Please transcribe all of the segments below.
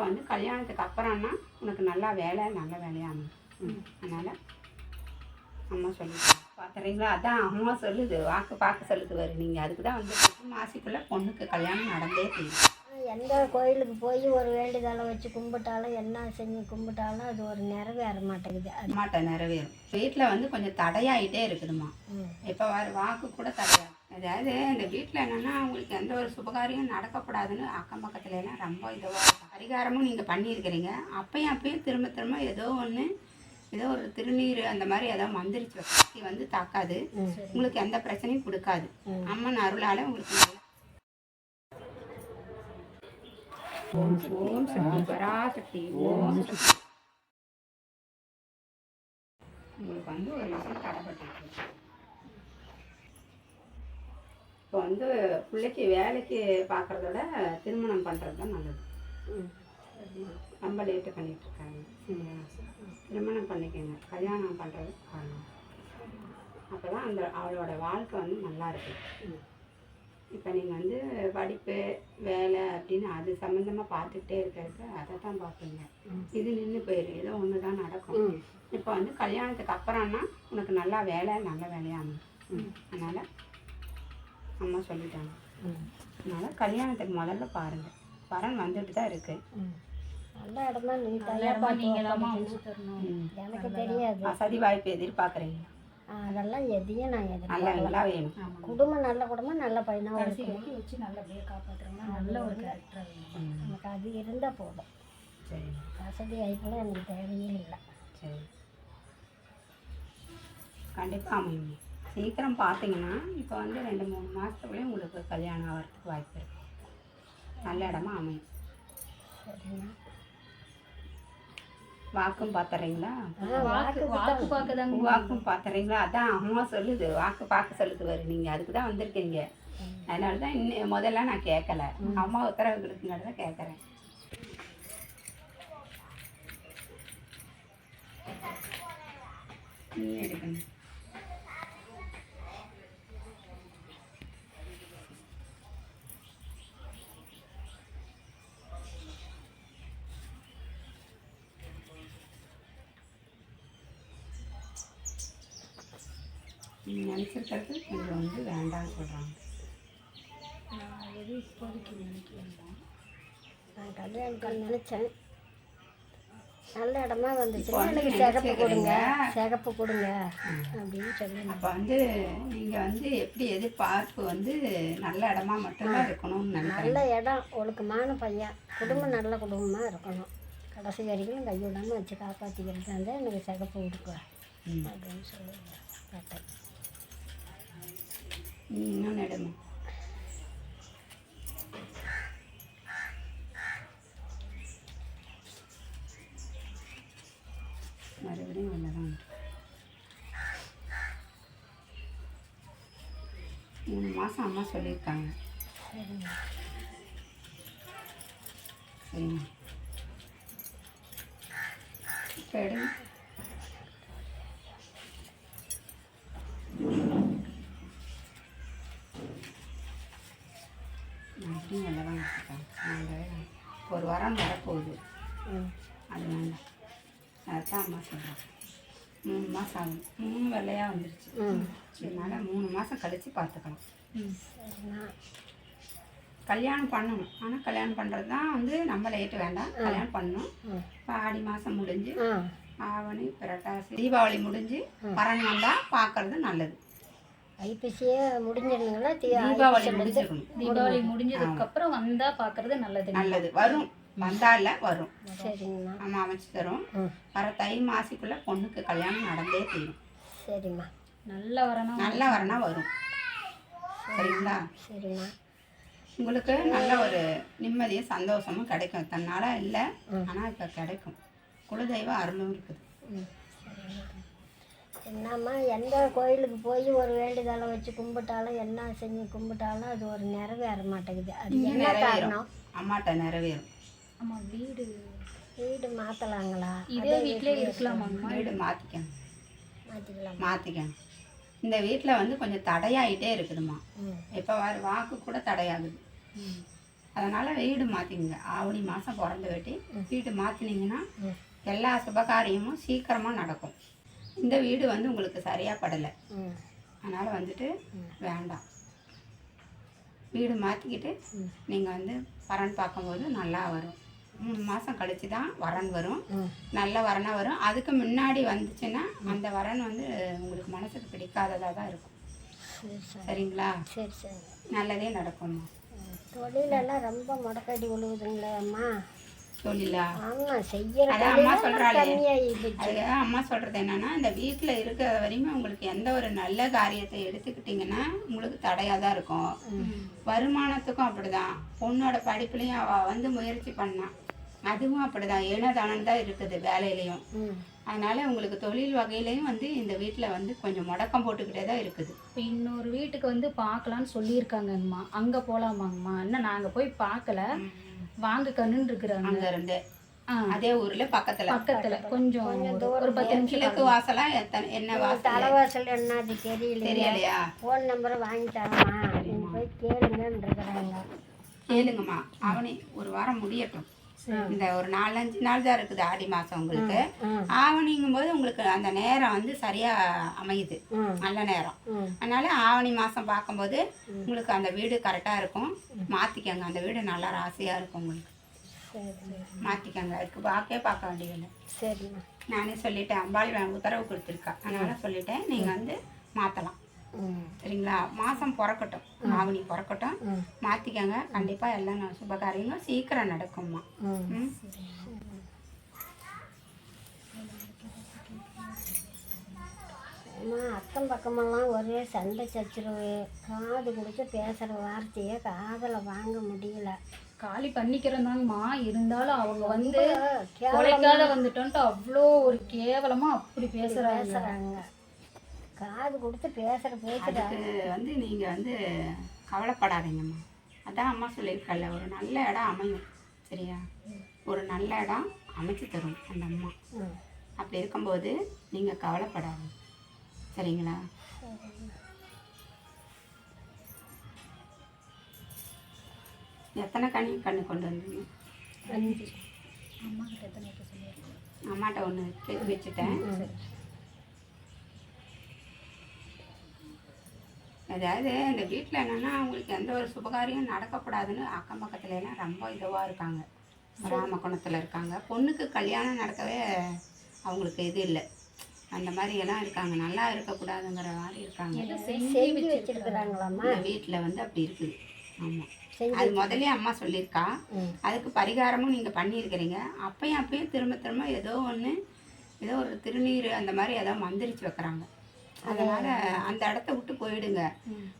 இப்போ வந்து கல்யாணத்துக்கு அப்புறம்னா உனக்கு நல்லா வேலை நல்ல வேலையாக அமையும். அதனால் அம்மா சொல்லிட்டாங்க. பார்த்துறீங்களா அதான் அம்மா சொல்லுது. வாக்கு பார்க்க சொல்லுது வரு நீங்கள் அதுக்கு தான் வந்து பத்து மாசிக்குள்ளே பொண்ணுக்கு கல்யாணம் நடந்தே தீரும். எந்த கோயிலுக்கு போய் ஒரு வேண்டுதலை வச்சு கும்பிட்டாலும் என்ன செஞ்சு கும்பிட்டாலும் அது ஒரு நிறைவேற மாட்டேங்குது. அது அம்மாட்ட நிறைவேறும். வீட்டில் வந்து கொஞ்சம் தடையாயிட்டே இருக்குதுமா. இப்போ வர வாக்கு கூட தடையாகும் அதாவது இந்த வீட்டில் என்னென்னா உங்களுக்கு எந்த ஒரு சுபகாரியம் நடக்கக்கூடாதுன்னு அக்கம் பக்கத்துல எல்லாம் ரொம்ப இதுவாக பரிகாரமும் நீங்கள் பண்ணியிருக்கிறீங்க. அப்பயும் அப்பயும் திரும்ப திரும்ப ஏதோ ஒன்று ஏதோ ஒரு திருநீர் அந்த மாதிரி ஏதோ மந்திரிச்சு வச்சு வந்து தாக்காது. உங்களுக்கு எந்த பிரச்சனையும் கொடுக்காது. அம்மன் அருளால் உங்களுக்கு ஓம் சக்தி. பராசக்தி. ஓம் சக்தி. உங்களுக்கு வந்து ஒரு விஷயம் தடைப்பட்டிருக்கு இப்போ வந்து பிள்ளைக்கு வேலைக்கு பார்க்குறத விட திருமணம் பண்ணுறது தான் நல்லது. ரொம்ப லேட்டு சரிங்களா? திருமணம் பண்ணிக்கோங்க. கல்யாணம் பண்ணுறது காரணம். அப்போ தான் அந்த அவளோட வாழ்க்கை வந்து நல்லா இருக்கும் இப்போ நீங்கள் வந்து படிப்பு வேலை அப்படின்னு அது சம்மந்தமாக பார்த்துக்கிட்டே இருக்கிறதுக்கு அதை தான் பார்ப்பீங்க. இது நின்று போயிடும் ஏதோ ஒன்று தான் நடக்கும். இப்போ வந்து கல்யாணத்துக்கு அப்புறம்னா உனக்கு நல்லா வேலை நல்ல வேலையாக அமையும். அதனால் அம்மா சொல்லிட்டாங்க. அதனால் கல்யாணத்துக்கு முதல்ல பாருங்கள் வரன் வந்துட்டு தான் இருக்கு. ம். நல்ல இடமா நீ தயார் எனக்கு தெரியாது. வசதி வாய்ப்பு எதிர்பார்க்குறீங்க அதெல்லாம் எதையும் நான் எதிர்பார்க்கல. வேணும். குடும்பம் நல்ல குடும்பம் நல்ல பையனாக இருக்கும் வச்சு நல்லபடியாக காப்பாற்றுறாங்க நல்ல ஒரு கேரக்டர் ம், எனக்கு அது இருந்தால் போதும். சரி. வசதி வாய்ப்புலாம் எனக்கு தேவையே இல்லை. சரி. கண்டிப்பாக அமையும். சீக்கிரம் பார்த்தீங்கன்னா இப்போ வந்து ரெண்டு மூணு மாதத்துக்குள்ளே உங்களுக்கு கல்யாணம் ஆகிறதுக்கு வாய்ப்பு இருக்கு. நல்ல இடமா அமையும். சரிண்ணா வாக்கும் பார்த்துறீங்களா வாக்கு வாக்கு பார்க்க தாங்க வாக்கும் பார்த்துறீங்களா அதான் அம்மா சொல்லுது. வாக்கு பார்க்க சொல்லுது வரு நீங்கள் அதுக்கு தான் வந்திருக்கீங்க. அதனால தான் இன்னும் முதல்ல நான் கேட்கல அம்மா உத்தரவு கொடுக்குங்கிறத தான் கேட்குறேன் நீ எடுக்கணும். நீ நினச்சிருக்கிறது கொஞ்சம் வந்து வேண்டாம்னு சொல்கிறாங்க நான் எது இப்போதைக்கு நினைக்கிறேன் நான் கல்யாணம் நினச்சேன். நல்ல இடமா வந்துச்சு. எனக்கு சிகப்பு கொடுங்க. சிகப்பு கொடுங்க. அப்படின்னு சொல்லி அப்போ வந்து நீங்கள் வந்து எப்படி எதிர்பார்ப்பு வந்து நல்ல இடமா மட்டும்தான் இருக்கணும்னு நல்ல இடம் ஒழுக்கமான பையன். குடும்பம் நல்ல குடும்பமாக இருக்கணும். கடைசி வரைக்கும் கைவிடாமல் வச்சு காப்பாற்றிக்கிறது தான் எனக்கு சிகப்பு கொடுக்குவேன். அப்படின்னு சொல்லி கேட்டேன் நீ இன்னும் நடுமா மறுபடியும் உள்ளதான். மூணு மாதம் அம்மா சொல்லியிருக்காங்க. சரிங்க சரிங்க இப்போ எடுங்க மறுபடியும் உள்ளதான் வச்சுருக்காங்க. நாங்கள் ஒரு வாரம் வரப்போகுது. ம். அது வேண்டாம் அதான் அம்மா சொல்கிறாங்க மூணு மாதம் ஆகும். மூணு வெள்ளையாக வந்துருச்சு. அதனால் மூணு மாதம் கழித்து பார்த்துக்கலாம். கல்யாணம் பண்ணணும். ஆனால் கல்யாணம் பண்ணுறது தான் வந்து நம்ம லேட்டு வேண்டாம். கல்யாணம் பண்ணணும். இப்போ ஆடி மாதம் முடிஞ்சு ஆவணி புரட்டாசி தீபாவளி முடிஞ்சு வரன் வந்தால் பார்க்கறது நல்லது. ஐப்பசியே முடிஞ்சிருந்துங்களா தீபாவளி முடிஞ்சிருக்கணும் தீபாவளி முடிஞ்சதுக்கு அப்புறம் வந்தா பாக்குறது நல்லது. நல்லது. வரும். வந்தால வரும். சரிங்கண்ணா நம்ம அமைச்சு தரும். வர தை மாசிக்குள்ளே பொண்ணுக்கு கல்யாணம் நடந்தே தீரும். சரிம்மா. நல்ல வரணும். நல்ல வரனா வரும். சரிங்களா? சரிண்ணா உங்களுக்கு நல்ல ஒரு நிம்மதியும் சந்தோஷமும் கிடைக்கும். தன்னால இல்லை. ஆனால் இப்போ கிடைக்கும். குலதெய்வ அருளும் இருக்குது. என்னம்மா எந்த கோயிலுக்கு போய் ஒரு வேண்டுதலை வச்சு கும்பிட்டாலும் என்ன செஞ்சு கும்பிட்டாலும் அது ஒரு நிறைவேற மாட்டேங்குது. அது என்ன நிறைவேறும். காரணம்? அம்மாட்ட நிறைவேறும். ஆமா வீடு. வீடு மாற்றலாங்களா இதே வீட்லயே இருக்கலாமாங்கம்மா வீடு மாற்றிக்கணும் மாற்றிக்கலாம் மாற்றிக்கணும் இந்த வீட்டில் வந்து கொஞ்சம் தடையாயிட்டே இருக்குதுமா இப்போ வர வாக்கு கூட தடையாகுது. அதனால் வீடு மாற்றிங்க ஆவணி மாதம் பிறந்த வெட்டி வீடு மாற்றினீங்கன்னா. எல்லா சுபகாரியமும் சீக்கிரமாக நடக்கும். இந்த வீடு வந்து உங்களுக்கு சரியாக படலை. அதனால் வந்துட்டு. வேண்டாம். வீடு மாற்றிக்கிட்டு. நீங்கள் வந்து வரன் பார்க்கும்போது நல்லா வரும். மூணு மாதம் கழிச்சு தான் வரன் வரும். நல்ல வரனாக வரும். அதுக்கு முன்னாடி வந்துச்சுன்னா அந்த வரன் வந்து உங்களுக்கு மனசுக்கு பிடிக்காததாக தான் இருக்கும். சரி சரி. சரிங்களா? சரி சரி. நல்லதே நடக்கும்மா. தொழிலெல்லாம் ரொம்ப முடக்கடி விழுவுதுங்களே செய்கிற அதான் அம்மா போச்சு அதுக்கு அம்மா சொல்கிறது என்னன்னா இந்த வீட்டில் இருக்கிற வரையுமே உங்களுக்கு எந்த ஒரு நல்ல காரியத்தை எடுத்துக்கிட்டிங்கன்னா உங்களுக்கு தடையாக தான் இருக்கும். வருமானத்துக்கும் அப்படிதான். பொண்ணோட படிப்புலையும் அவள் வந்து முயற்சி பண்ணான் அதுவும் அப்படிதான். ஏனதானம் தான் இருக்குது வேலையிலையும். அதனால உங்களுக்கு தொழில் வகையிலையும் வந்து இந்த வீட்டில் வந்து கொஞ்சம் முடக்கம் போட்டுக்கிட்டே தான் இருக்குது. இப்போ இன்னொரு வீட்டுக்கு வந்து பார்க்கலான்னு சொல்லியிருக்காங்கங்கம்மா அங்கே போகலாமாங்கம்மா இன்னும் நாங்கள் போய் பார்க்கல. வாங்க கண்ணுன்னு இருக்கிறாங்க அங்க இருந்து. அதே ஊர்ல பக்கத்துல. பக்கத்தில். கொஞ்சம் கொஞ்சம் ஒரு- பத்து நிமிஷம் கிழக்கு வாசலா எத்தனை என்ன வாசல்? தலைவாசல் என்னது தெரியல தெரியலையா? ஃபோன் நம்பரை வாங்கி தரமா போய் கேளுங்கன்னு இருக்கிறாங்க கேளுங்கம்மா. அவனி ஒரு வாரம் முடியட்டும். இந்த ஒரு நாலஞ்சு நாள் தான் இருக்குது ஆடி மாசம் உங்களுக்கு. ஆவணிங்கும் போது உங்களுக்கு அந்த நேரம் வந்து சரியா அமையுது. நல்ல நேரம். அதனால ஆவணி மாசம் பார்க்கும்போது உங்களுக்கு அந்த வீடு கரெக்டா இருக்கும். மாத்திக்கங்க. அந்த வீடு நல்லா ராசியா இருக்கும் உங்களுக்கு. சரி சரி. மாத்திக்கங்க. அதுக்கு பார்க்கவே பார்க்க வேண்டியதில்லை. சரிம்மா. நானே சொல்லிட்டேன். அம்பாள் உத்தரவு கொடுத்துருக்கா. அதனால சொல்லிட்டேன். நீங்க வந்து மாத்தலாம். ம் சரிங்களா மாசம் பிறக்கட்டும். ஆவணி பிறக்கட்டும். ம். மாத்திக்கங்க. கண்டிப்பா எல்லா ந- சுபகாரியங்களும் சீக்கிரம் நடக்கும்மா. ம். ம். அம்மா அக்கம் பக்கமெல்லாம் ஒரே சண்டை சச்சரவு. காது கொடுத்து பேசுகிற வார்த்தையை காதில் வாங்க முடியல. காலி பண்ணிக்கிறதாங்கம்மா இருந்தாலும் அவங்க வந்து உழைக்காத வந்துட்டோன்ட்டு அவ்வளோ ஒரு கேவலமாக அப்படி பேசுகிறாங்க பேசுகிறாங்க காது கொடுத்து பேசுகிற பேசுகிற அதுக்கு வந்து நீங்க வந்து கவலைப்படாதீங்கம்மா. அதான் அம்மா சொல்லியிருக்கல ஒரு நல்ல இடம் அமையும் சரியா? ஒரு நல்ல இடம் அமைச்சு தரும் அந்த அம்மா. அப்படி இருக்கும்போது நீங்க கவலைப்படாதீங்க. சரிங்களா? எத்தனை கனி கண்ணு கொண்டு வந்தீங்க? அஞ்சு. அம்மா கிட்ட எத்தனை அம்மாட்ட ஒன்று வச்சு வச்சுட்டேன். அதாவது இந்த வீட்டில் என்னென்னா அவங்களுக்கு எந்த ஒரு சுபகாரியம் நடக்கக்கூடாதுன்னு அக்கம் பக்கத்துல எல்லாம் ரொம்ப இதுவாக இருக்காங்க. கிராம குணத்தில் இருக்காங்க. பொண்ணுக்கு கல்யாணம் நடக்கவே அவங்களுக்கு இது இல்லை. அந்த மாதிரி எல்லாம் இருக்காங்க. நல்லா இருக்கக்கூடாதுங்கிற மாதிரி இருக்காங்க. செஞ்சு வச்சிருக்கிறாங்களாம்மா? இந்த வீட்டில் வந்து அப்படி இருக்குது. ஆமாம் அது முதல்லயே அம்மா சொல்லியிருக்கா. அதுக்கு பரிகாரமும் நீங்கள் பண்ணியிருக்கிறீங்க. அப்பயும் அப்பயும் திரும்ப திரும்ப ஏதோ ஒன்று ஏதோ ஒரு திருநீர் அந்த மாதிரி ஏதோ மந்திரிச்சு வைக்கிறாங்க. அதனால் அந்த இடத்த விட்டு போயிடுங்க.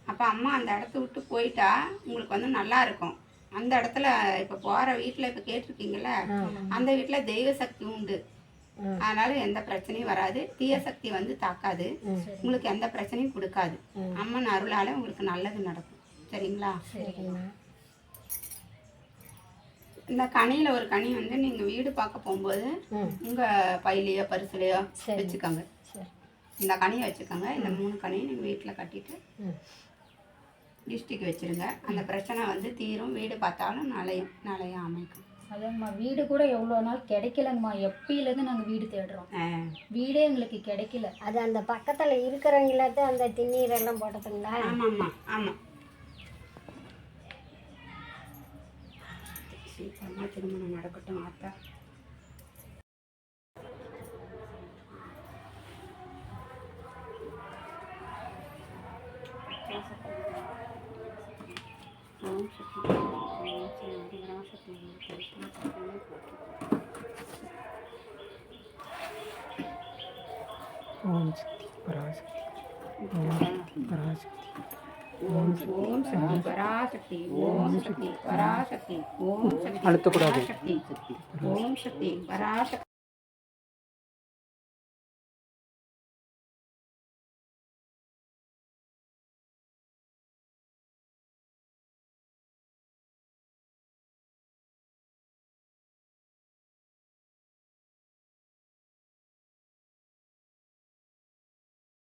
அப்போ அம்மா அந்த இடத்த விட்டு போயிட்டா உங்களுக்கு வந்து நல்லா இருக்கும். அந்த இடத்துல இப்போ போகிற வீட்டில் இப்போ கேட்டிருக்கீங்கல்ல அந்த வீட்டில் தெய்வ சக்தி உண்டு. அதனால எந்த பிரச்சனையும் வராது. தீய சக்தி வந்து தாக்காது. உங்களுக்கு எந்த பிரச்சனையும் கொடுக்காது. அம்மன் அருளால் உங்களுக்கு நல்லது நடக்கும். சரிங்களா? இந்த கனியில் ஒரு கனி வந்து நீங்கள் வீடு பார்க்க போகும்போது ம். உங்கள் பையிலையோ பரிசுலையோ. வச்சுக்கோங்க. இந்த கனியை வச்சுக்கோங்க. இந்த மூணு கனியும் நீங்கள் வீட்டில் கட்டிட்டு டிஸ்ட்ரிக் வச்சுருங்க. அந்த பிரச்சனை வந்து தீரும். வீடு பார்த்தாலும் நாளையும் நாளையும் அமைக்கும். அதாங்கம்மா வீடு கூட எவ்வளோ நாள் கிடைக்கலங்கம்மா. எப்பயிலேருந்து நாங்கள் வீடு தேடுறோம். வீடே எங்களுக்கு கிடைக்கல. அது அந்த பக்கத்தில் இருக்கிறவங்களாட்ட அந்த திண்ணீர் எல்லாம் போட்டதுங்களா ஆமாம்மா ஆமாம் சீக்கிரமாக திருமணம் நடக்கட்டும் ஆத்தா ஓம் சக்தி ஓம் சக்தி பராசக்தி ஓம் சக்தி பராசக்தி ஓம் சக்தி பராசக்தி ஓம் சக்தி பராசக்தி ஓம் சக்தி பராசக்தி ஓம் சக்தி அழுத்தக்கூடாது. பராசக்தி ஓம் சக்தி பராசக்தி